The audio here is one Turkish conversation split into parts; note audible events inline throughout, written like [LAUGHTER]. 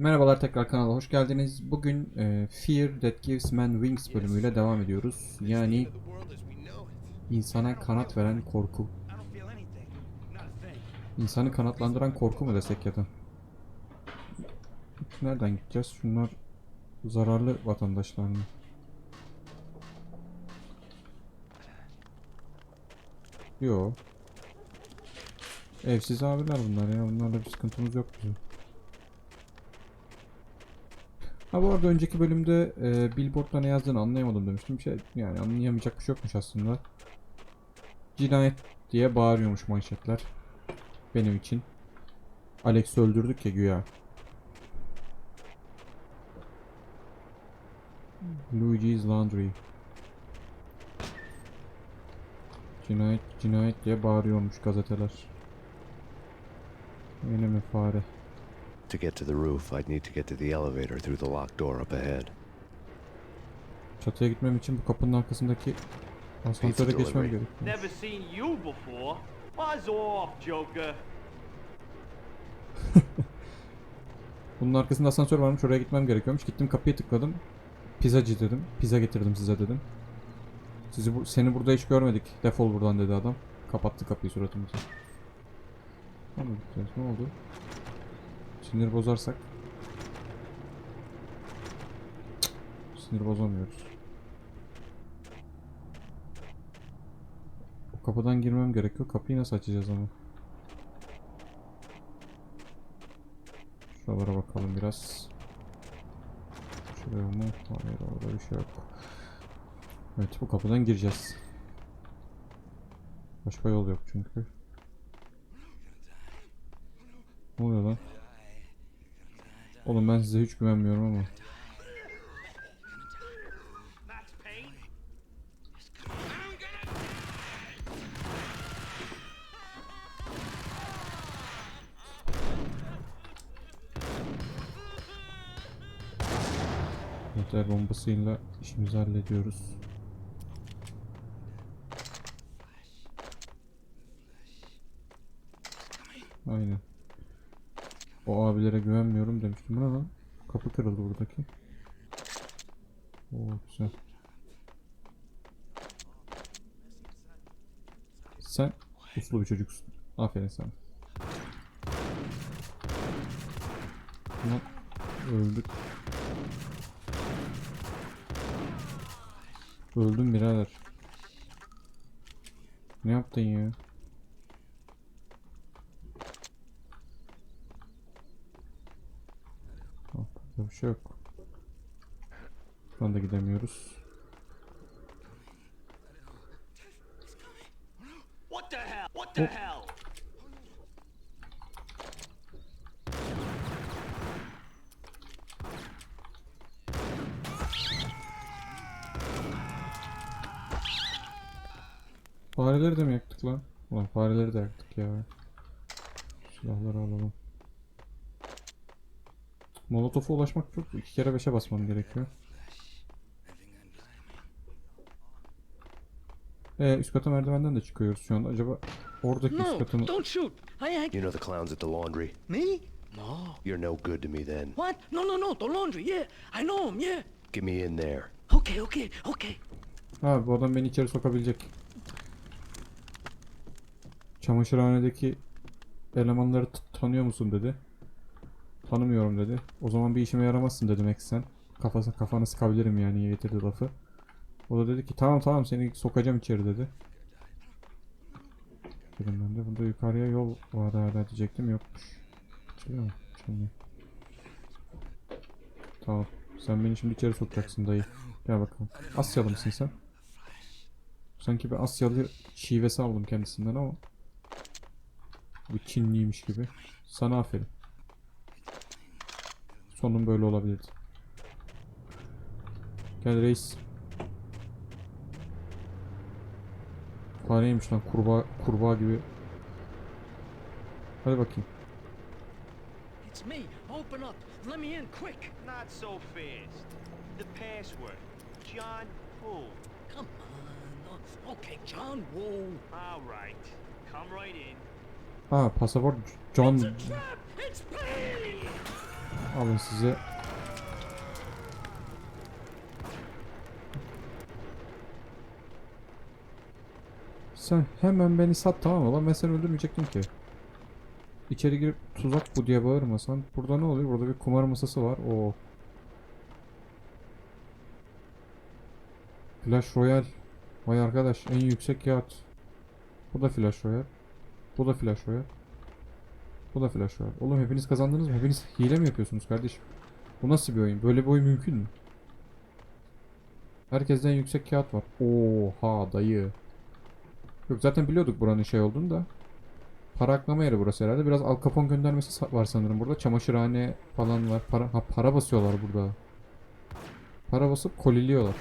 Merhabalar tekrar kanala hoş geldiniz. Bugün e, Fear That Gives Man Wings bölümüyle devam ediyoruz. Yani insana kanat veren korku. İnsanı kanatlandıran korku mu desek ya da? Nereden gideceğiz? Şunlar zararlı vatandaşlar mı? Yo. Evsiz abiler bunlar ya. Bunlarla bir sıkıntımız yok bizim. Ha bu arada önceki bölümde e, Billboard'da ne yazdığını anlayamadım demiştim. Şey, yani anlayamayacak bir şey yokmuş aslında. Cinayet diye bağırıyormuş manşetler. Benim için. Alex'i öldürdük ya güya. Luigi's Laundry. Cinayet, cinayet diye bağırıyormuş gazeteler. Yine mi fare? To get to the roof, I'd need to get to the elevator through the locked door up ahead. Çatıya gitmem için bu kapının arkasındaki asansöre geçmem gerekiyor. Never seen you before. Buzz off, Joker. [LAUGHS] Bunun arkasında asansör varmış oraya gitmem gerekiyormuş. Gittim kapıyı tıkladım. Pizzacı dedim. Pizza getirdim size dedim. Sizi bu, seni burada hiç görmedik. Defol buradan dedi adam. Kapattı kapıyı suratımıza. Ne oldu? Sinir bozarsak. Sinir bozamıyoruz. O kapıdan girmem gerekiyor. Kapıyı nasıl açacağız ama? Şuralara bakalım biraz. Şuraya mı? Hayır orada bir şey yok. Evet bu kapıdan gireceğiz. Başka yol yok çünkü. Ne oluyor lan? Oğlum ben size hiç güvenmiyorum ama. Nükleer bombasıyla işimizi hallediyoruz. Aynen. O abilere güvenmiyorum demiştim. Bu ne lan? Kapı kırıldı buradaki. Oo güzel. Sen uslu bir çocuksun. Aferin sana. Lan öldük. Öldüm birader. Ne yaptın ya? Ah, burada bir şey yok. Şu anda gidemiyoruz. Hell? Fareleri de mi yaktık lan? Ulan fareleri de yaktık ya. Silahları alalım. Molotof'a ulaşmak çok iki kere beşe basmam gerekiyor. Ee, üst kata merdivenden de çıkıyoruz şu anda. Acaba oradaki üst No, katı mı? don't shoot. I, I, You know the clowns at the laundry? me? No. You're no good to me then. What? No, no, no. The laundry. Yeah, I know him. Yeah. Get me in there. Okay, okay, okay. Ha bu adam beni içeri sokabilecek. Çamaşırhanedeki elemanları tanıyor musun dedi. Tanımıyorum dedi. O zaman bir işime yaramazsın dedim eksen. Kafası kafanı sıkabilirim yani getirdi lafı. O da dedi ki tamam tamam seni sokacağım içeri dedi. Dedim ben de burada yukarıya yol var hala diyecektim yokmuş. Açılıyor mu? Açılmıyor. Tamam. Sen beni şimdi içeri sokacaksın dayı. Gel bakalım. Asyalı mısın sen? Sanki bir Asyalı şivesi aldım kendisinden ama bu Çinliymiş gibi. Sana aferin. Sonun böyle olabilirdi. Gel reis. Fareymiş lan kurbağa, kurbağa gibi. Hadi bakayım. It's me. Open up. Let me in quick. Not so fast. The password. John Who. Come on. Okay, John. Whoa. All right. Come right in. Ha pasaport John It's a trap. It's. Alın size. Sen hemen beni sat tamam mı lan ben seni öldürmeyecektim ki. İçeri girip tuzak bu diye bağırmasan. Burada ne oluyor? Burada bir kumar masası var. Oo. Flash Royale. Vay arkadaş en yüksek kağıt. Bu da Flash Royale. Bu da Flash Royale. Bu da Flash Royale. Oğlum hepiniz kazandınız mı? Hepiniz hile mi yapıyorsunuz kardeşim? Bu nasıl bir oyun? Böyle bir oyun mümkün mü? Herkesten yüksek kağıt var. Oha dayı. Yok zaten biliyorduk buranın şey olduğunu da. Para aklama yeri burası herhalde. Biraz Al Capone göndermesi var sanırım burada. Çamaşırhane falan var. Para, ha, para basıyorlar burada. Para basıp koliliyorlar.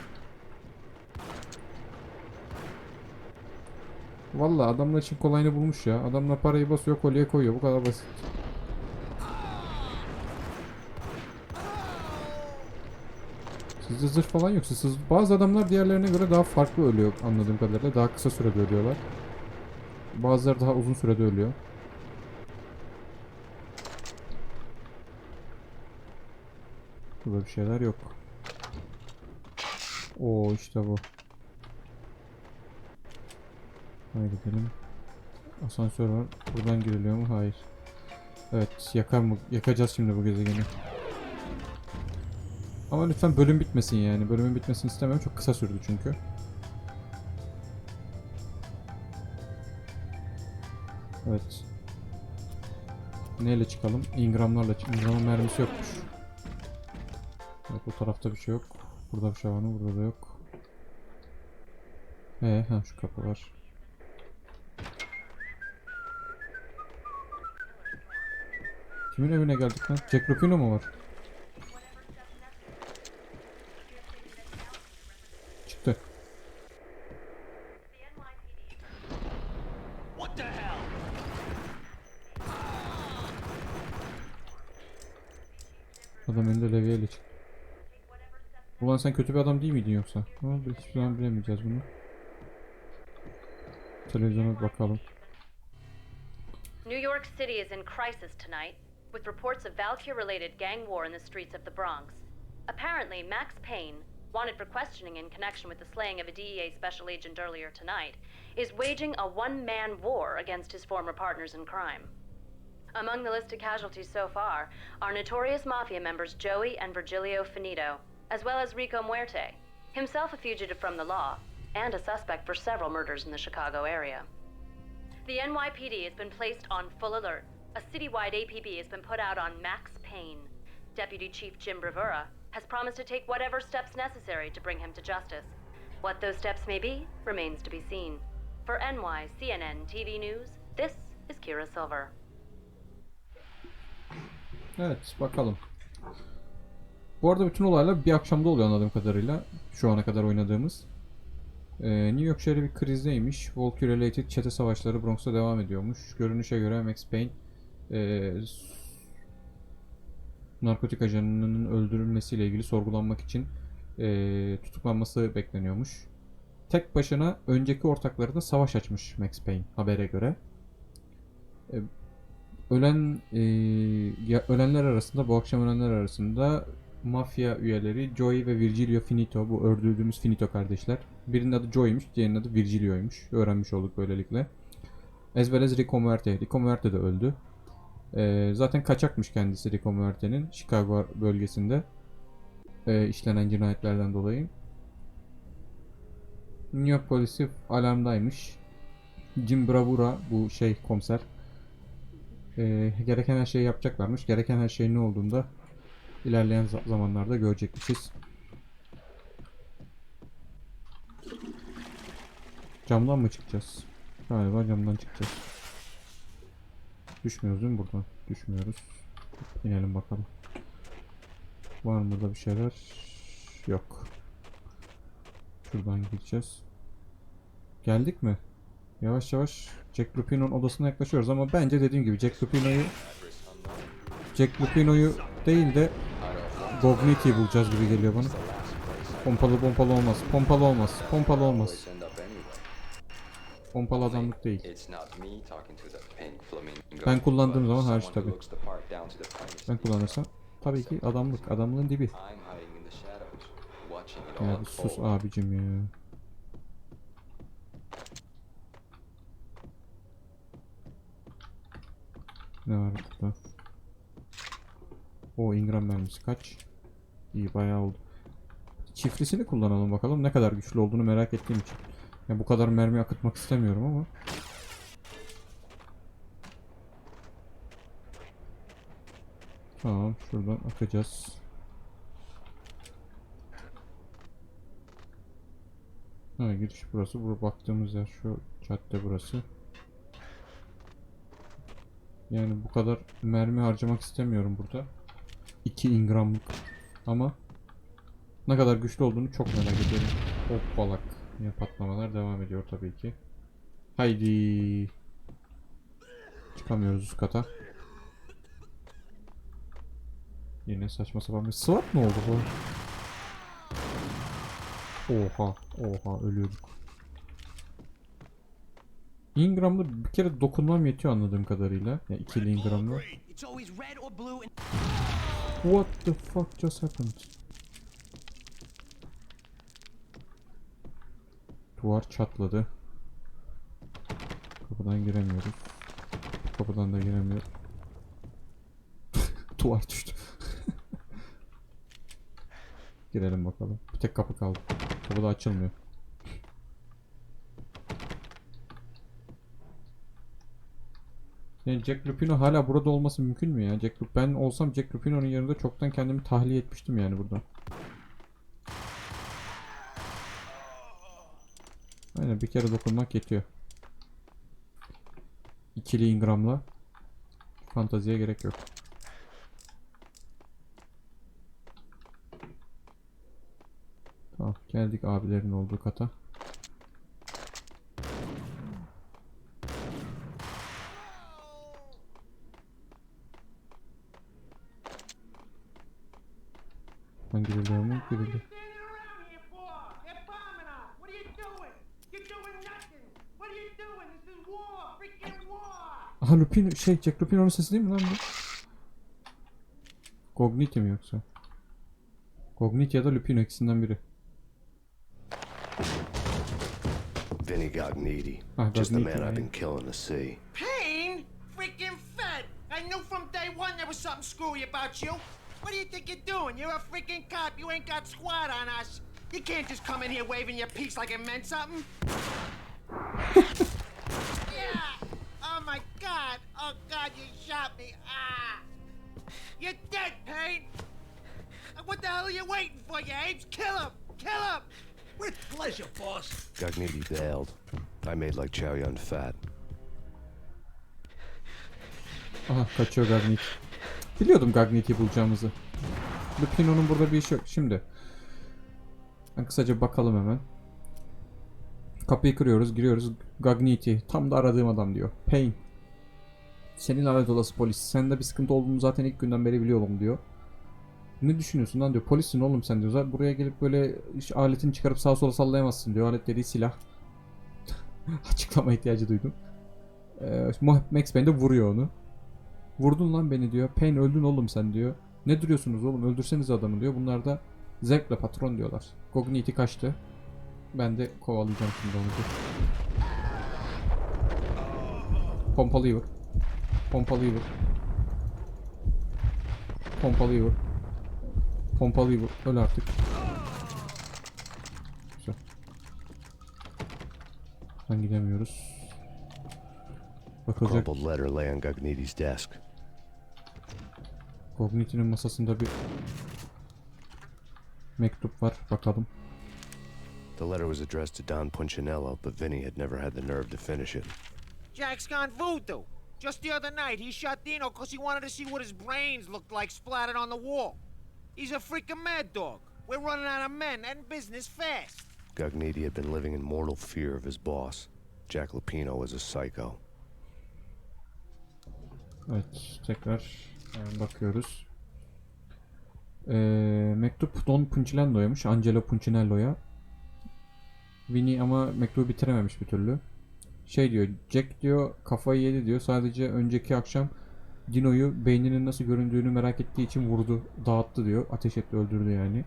Vallahi adamlar için kolayını bulmuş ya. Adamlar parayı basıyor kolye koyuyor. Bu kadar basit. Sizde zırh falan yok. Siz, bazı adamlar diğerlerine göre daha farklı ölüyor anladığım kadarıyla. Daha kısa sürede ölüyorlar. Bazıları daha uzun sürede ölüyor. Burada bir şeyler yok. Oo işte bu. Haydi gidelim. Asansör var. Buradan giriliyor mu? Hayır. Evet, yakar mı? Yakacağız şimdi bu gezegeni. Ama lütfen bölüm bitmesin yani. Bölümün bitmesini istemiyorum. Çok kısa sürdü çünkü. Evet. Neyle çıkalım? Ingramlarla çık. Ingram'ın mermisi yokmuş. Evet bu tarafta bir şey yok. Burada bir şey var mı? Burada da yok. Ee, ha şu kapı var. Kimin evine geldik lan? Jack Lupino mu var? Çıktı. Adam elinde levyeyle çıktı. Ulan sen kötü bir adam değil miydin yoksa? Ha, biz hiçbir zaman bilemeyeceğiz bunu. Televizyona bakalım. New York City is in crisis tonight, with reports of Valkyrie related gang war in the streets of the Bronx. Apparently, Max Payne, wanted for questioning in connection with the slaying of a DEA special agent earlier tonight, is waging a one man war against his former partners in crime. Among the listed casualties so far are notorious mafia members Joey and Virgilio Finito, as well as Rico Muerte, himself a fugitive from the law, and a suspect for several murders in the Chicago area. The NYPD has been placed on full alert. A citywide APB has been put out on Max Payne. Deputy Chief Jim Bravura has promised to take whatever steps necessary to bring him to justice. What those steps may be remains to be seen. For NY TV News, this is Kira Silver. Evet bakalım. Bu arada bütün olaylar bir akşamda oluyor anladığım kadarıyla. Şu ana kadar oynadığımız. Ee, New York şehri bir krizdeymiş. Valkyrie related çete savaşları Bronx'ta devam ediyormuş. Görünüşe göre Max Payne s- narkotik ajanının öldürülmesiyle ilgili sorgulanmak için ee, tutuklanması bekleniyormuş. Tek başına önceki ortakları da savaş açmış Max Payne habere göre. Ölen ee, ya- ölenler arasında bu akşam ölenler arasında mafya üyeleri Joey ve Virgilio Finito bu öldürdüğümüz Finito kardeşler. Birinin adı Joey'miş, diğerinin adı Virgilio'ymuş. Öğrenmiş olduk böylelikle. As Rico Muerte. Rico Muerte de öldü. Ee, zaten kaçakmış kendisi Rico Muerte'nin Chicago bölgesinde ee, işlenen cinayetlerden dolayı. New York polisi alarmdaymış. Jim Bravura bu şey komiser ee, gereken her şeyi yapacaklarmış. Gereken her şeyin ne olduğunda ilerleyen za- zamanlarda görecekmişiz. Camdan mı çıkacağız? Galiba camdan çıkacağız. Düşmüyoruz değil mi buradan? Düşmüyoruz. İnelim bakalım. Var mı burada bir şeyler? Yok. Şuradan gideceğiz. Geldik mi? Yavaş yavaş Jack Lupino'nun odasına yaklaşıyoruz ama bence dediğim gibi Jack Lupino'yu Jack Lupino'yu değil de Gogniti'yi bulacağız gibi geliyor bana. Pompalı pompalı olmaz. Pompalı olmaz. Pompalı olmaz. Pompalı adamlık değil. Ben kullandığım zaman hariç finest Ben kullanırsam. tabii ki adamlık. Adamlığın dibi. Ya sus abicim ya. Ne var burada? O Ingram mermisi kaç? İyi bayağı oldu. Çiftlisini kullanalım bakalım ne kadar güçlü olduğunu merak ettiğim için. Ya bu kadar mermi akıtmak istemiyorum ama. Tamam şuradan akacağız. Ha giriş burası. Buraya baktığımız yer şu cadde burası. Yani bu kadar mermi harcamak istemiyorum burada. 2 ingramlık. Ama ne kadar güçlü olduğunu çok merak ediyorum. Hopbalak. Yine patlamalar devam ediyor tabii ki. Haydi. Çıkamıyoruz üst kata. Yine saçma sapan bir SWAT mı oldu bu? Oha, oha ölüyorduk. Ingram'da bir kere dokunmam yetiyor anladığım kadarıyla. Yani ikili Ingram'da. What the fuck just happened? Duvar çatladı. Kapıdan giremiyoruz. Kapıdan da giremiyoruz. [LAUGHS] Duvar düştü. [LAUGHS] Girelim bakalım. Bir tek kapı kaldı. Kapı da açılmıyor. Yani Jack Lupino hala burada olması mümkün mü ya? Jack ben olsam Jack Lupino'nun yanında çoktan kendimi tahliye etmiştim yani burada. Aynen bir kere dokunmak yetiyor. İkili ingramla fantaziye gerek yok. Tamam geldik abilerin olduğu kata. Ben giriliyor mu? Giriliyor. standing around here for? They're bombing us. What are you doing? You're doing nothing. What are you doing? This is war. Freaking war. Aha Lupin şey Jack Lupino'nun sesi değil mi lan bu? Cogniti mi yoksa? Cogniti ya da Lupino ikisinden biri. Vinny Gognitti. Ah, Just the man I've been killing to see. Pain? Freaking fed. I knew from day one there was something screwy about you. What do you think you're doing? You're a freaking cop. You ain't got squad on us. You can't just come in here waving your piece like it meant something. [LAUGHS] Oh God. Oh God, you shot me. Ah. You're dead, Payne. What the hell are you waiting for, you apes? Kill him. Kill him. with pleasure, boss. Gognitti bailed. I made like Chow Yun fat. Aha kaçıyor Gagniti. Biliyordum Gagniti'yi bulacağımızı. Lupino'nun burada bir işi yok. Şimdi. Ben kısaca bakalım hemen. Kapıyı kırıyoruz, giriyoruz. Gagniti. Tam da aradığım adam diyor. Payne. Senin lanet olası polis. Sende bir sıkıntı olduğunu zaten ilk günden beri biliyorum diyor. Ne düşünüyorsun lan diyor. Polissin oğlum sen diyor. Buraya gelip böyle iş aletini çıkarıp sağa sola sallayamazsın diyor. Alet dediği silah. [LAUGHS] Açıklama ihtiyacı duydum. Ee, Max Payne de vuruyor onu. Vurdun lan beni diyor. Payne öldün oğlum sen diyor. Ne duruyorsunuz oğlum öldürseniz adamı diyor. Bunlar da zevkle patron diyorlar. Cogniti kaçtı. Ben de kovalayacağım şimdi onu. diyor. Pompalıyı vur. Pompalıyı vur. Pompalıyı vur. Öl artık. Güzel. Ben gidemiyoruz. Bakılacak Crumpled letter lay on Gognitti's desk. Cogniti'nin masasında bir mektup var. Bakalım. The letter was addressed to Don Punchinello, but Vinny had never had the nerve to finish it. Jack's gone voodoo. Just the other night, he shot Dino because he wanted to see what his brains looked like splattered on the wall. He's a freaking mad dog. We're running out of men and business fast. Gognitti had been living in mortal fear of his boss. Jack Lupino was a psycho. Evet, tekrar e, bakıyoruz. Ee, mektup Don Punchinello'ymuş. Angelo Punchinello'ya. Vinny ama mektubu bitirememiş bir türlü. Şey diyor, Jack diyor kafayı yedi diyor. Sadece önceki akşam Dino'yu beyninin nasıl göründüğünü merak ettiği için vurdu, dağıttı diyor. Ateş etti, öldürdü yani.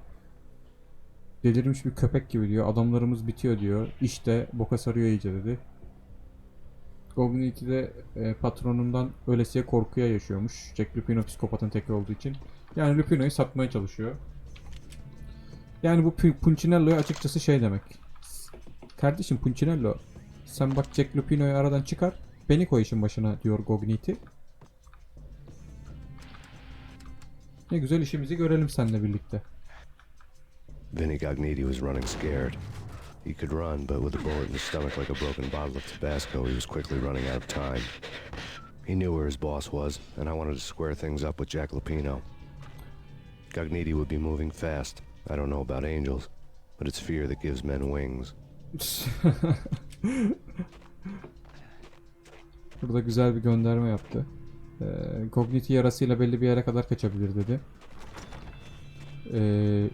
Delirmiş bir köpek gibi diyor. Adamlarımız bitiyor diyor. İşte boka sarıyor iyice dedi. Gognity de e, patronundan ölesiye korkuya yaşıyormuş. Jack Lupino psikopatın teki olduğu için. Yani Lupino'yu satmaya çalışıyor. Yani bu Pu- Punchinello'ya açıkçası şey demek. Kardeşim Punchinello sen bak Jack Lupino'yu aradan çıkar. Beni koy işin başına diyor Gognity. Ne güzel işimizi görelim seninle birlikte. Vinny Gognitti was running scared. He could run, but with a bullet in his stomach like a broken bottle of Tabasco, he was quickly running out of time. He knew where his boss was, and I wanted to square things up with Jack Lupino. Gognitti would be moving fast. I don't know about angels, but it's fear that gives men wings. [LAUGHS] [LAUGHS] Burada güzel bir gönderme yaptı. Ee, Cogniti yarasıyla belli bir yere kadar kaçabilir dedi. Ee,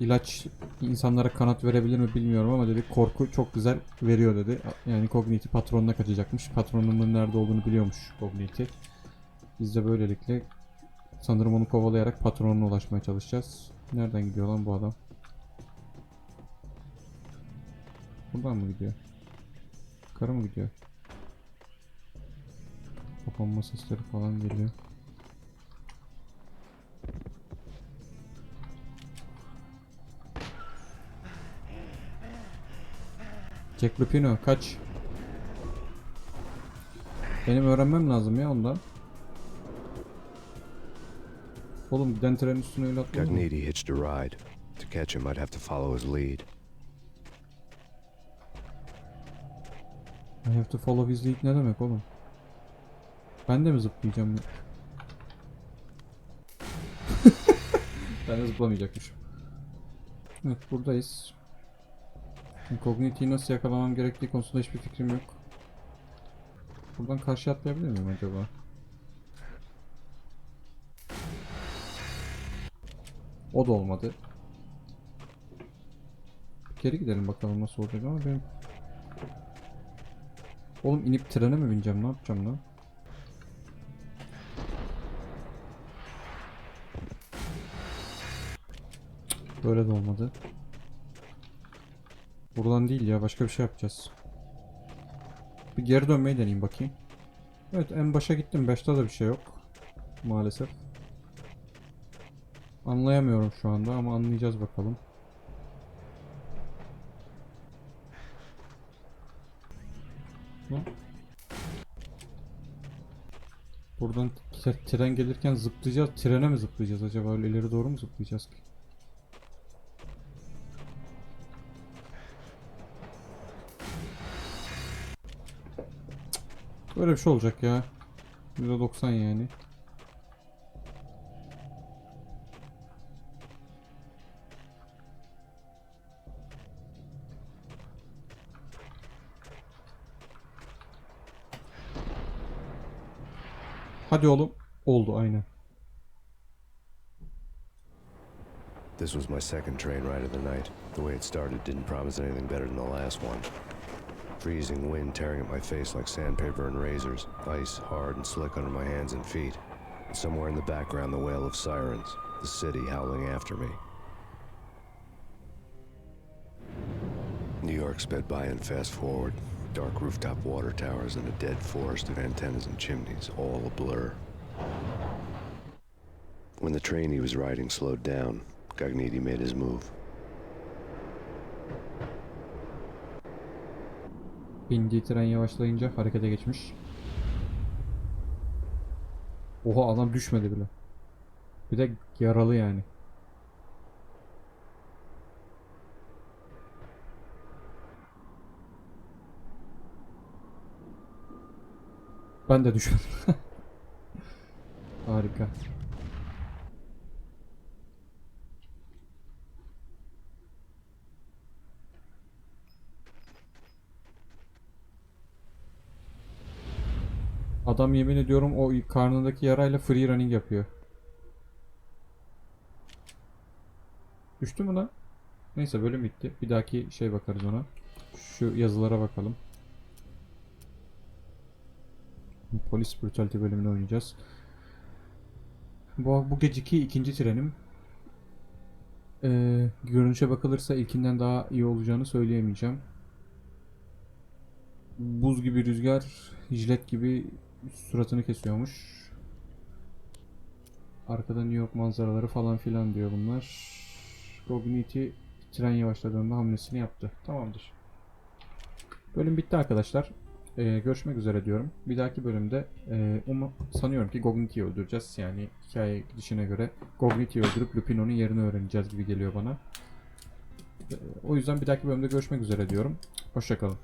ilaç insanlara kanat verebilir mi bilmiyorum ama dedi korku çok güzel veriyor dedi. Yani Cogniti patronuna kaçacakmış. Patronunun nerede olduğunu biliyormuş Cogniti. Biz de böylelikle sanırım onu kovalayarak patronuna ulaşmaya çalışacağız. Nereden gidiyor lan bu adam? Buradan mı gidiyor? Yukarı mı gidiyor? Kapanma sesleri falan geliyor. Jack Lupino kaç. Benim öğrenmem lazım ya ondan. Oğlum giden trenin üstüne öyle atladın mı? Gognitti hitched a ride. To catch him, I'd have to follow his lead. I have to follow his lead ne demek oğlum? Ben de mi zıplayacağım? [LAUGHS] ben de zıplamayacakmışım. Evet buradayız. Incognito'yu nasıl yakalamam gerektiği konusunda hiçbir fikrim yok. Buradan karşı atlayabilir miyim acaba? O da olmadı. Geri gidelim bakalım nasıl olacak ama benim Oğlum inip trene mi bineceğim? Ne yapacağım lan? Böyle de olmadı. Buradan değil ya başka bir şey yapacağız. Bir geri dönmeyi deneyeyim bakayım. Evet en başa gittim. Başta da bir şey yok. Maalesef. Anlayamıyorum şu anda ama anlayacağız bakalım. Lan. Buradan tre- tren gelirken zıplayacağız. Trene mi zıplayacağız acaba? Öyle ileri doğru mu zıplayacağız ki? Böyle bir şey olacak ya. %90 yani. Hadi oğlum. Oldu. This was my second train ride of the night. The way it started didn't promise anything better than the last one. Freezing wind tearing at my face like sandpaper and razors, ice hard and slick under my hands and feet. And somewhere in the background, the wail of sirens, the city howling after me. New York sped by in fast forward. Dark rooftop water towers and a dead forest of antennas and chimneys, all a blur. When the train he was riding slowed down, Gognitti made his move. Bindiği tren yavaşlayınca harekete geçmiş. Oha adam düşmedi bile. Bir de yaralı yani. Ben de düşmedim. [LAUGHS] Harika. Adam yemin ediyorum o karnındaki yarayla free running yapıyor. Düştü mü lan? Neyse bölüm bitti. Bir dahaki şey bakarız ona. Şu yazılara bakalım. Polis Brutality bölümünü oynayacağız. Bu, bu geceki ikinci trenim. Ee, görünüşe bakılırsa ilkinden daha iyi olacağını söyleyemeyeceğim. Buz gibi rüzgar, jilet gibi suratını kesiyormuş. Arkada New York manzaraları falan filan diyor bunlar. Cogniti tren yavaşladığında hamlesini yaptı. Tamamdır. Bölüm bitti arkadaşlar. Ee, görüşmek üzere diyorum. Bir dahaki bölümde e, umu- sanıyorum ki Gogniti'yi öldüreceğiz. Yani hikaye gidişine göre Gogniti'yi öldürüp Lupino'nun yerini öğreneceğiz gibi geliyor bana. Ee, o yüzden bir dahaki bölümde görüşmek üzere diyorum. Hoşçakalın.